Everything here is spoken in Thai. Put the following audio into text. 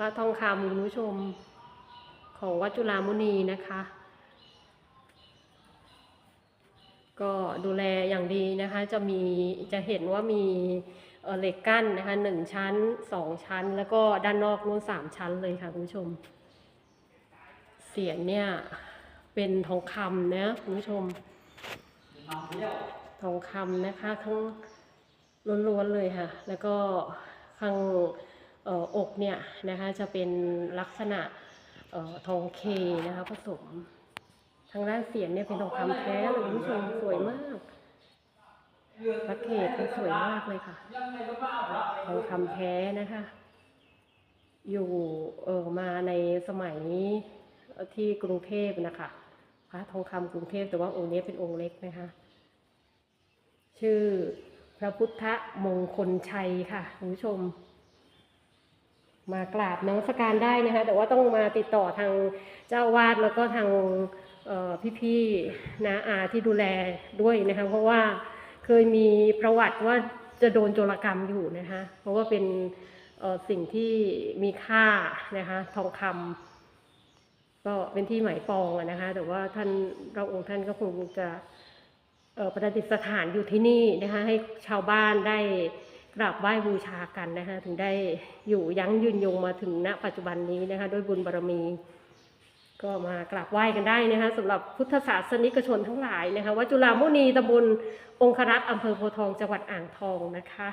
พระทองคำคุณผู้ชมของวัดจุฬามุนีนะคะ ก็ดูแลอย่างดีนะคะจะมีจะเห็นว่ามีเหล็กกั้นนะคะหนึ่งชั้นสองชั้น แล้วก็ด้านนอกนู้นสามชั้นเลยค่ะคุณผู้ชม เสียงเนี่ยเป็นทองคำนะคุณผู้ชม ทองคำนะคะทั้งล้วนๆเลยค่ะ แล้วก็ข้าง อกเนี่ยนะคะจะเป็นลักษณะทองเคนะคะผสม ทางด้านเสียงเนี่ยเป็นทองคำแท้เลยคุณผู้ชมสวยมากพระเกศมันสวยมากเลยค่ะทองคำแท้นะคะ อยู่เออมาในสมัยที่กรุงเทพนะคะพระทองคำกรุงเทพแต่ว่าองค์นี้เป็นองค์เล็กนะคะ ชื่อพระพุทธมงคลชัยค่ะคุณผู้ชม มากราบนมัสการได้นะคะแต่ว่าต้องมาติดต่อทางเจ้าวาดแล้วก็ทางพี่ๆนาอาที่ดูแลด้วยนะคะเพราะว่าเคยมีประวัติว่าจะโดนโจรกรรมอยู่นะคะเพราะว่าเป็นสิ่งที่มีค่านะคะทองคำก็เป็นที่หมายปองนะคะแต่ว่าท่านพระองค์ท่านก็คงจะประดิษฐานอยู่ที่นี่นะคะให้ชาวบ้านได้ กราบไหว้บูชากันนะคะถึงได้อยู่ยั้งยืนยงมาถึงณปัจจุบันนี้นะคะด้วยบุญบารมี ก็มากราบไหว้กันได้นะคะสำหรับพุทธศาสนิกชนทั้งหลายนะคะวัดจุฬามุนีตำบลองครักษ์อำเภอโพทองจังหวัดอ่างทองนะคะ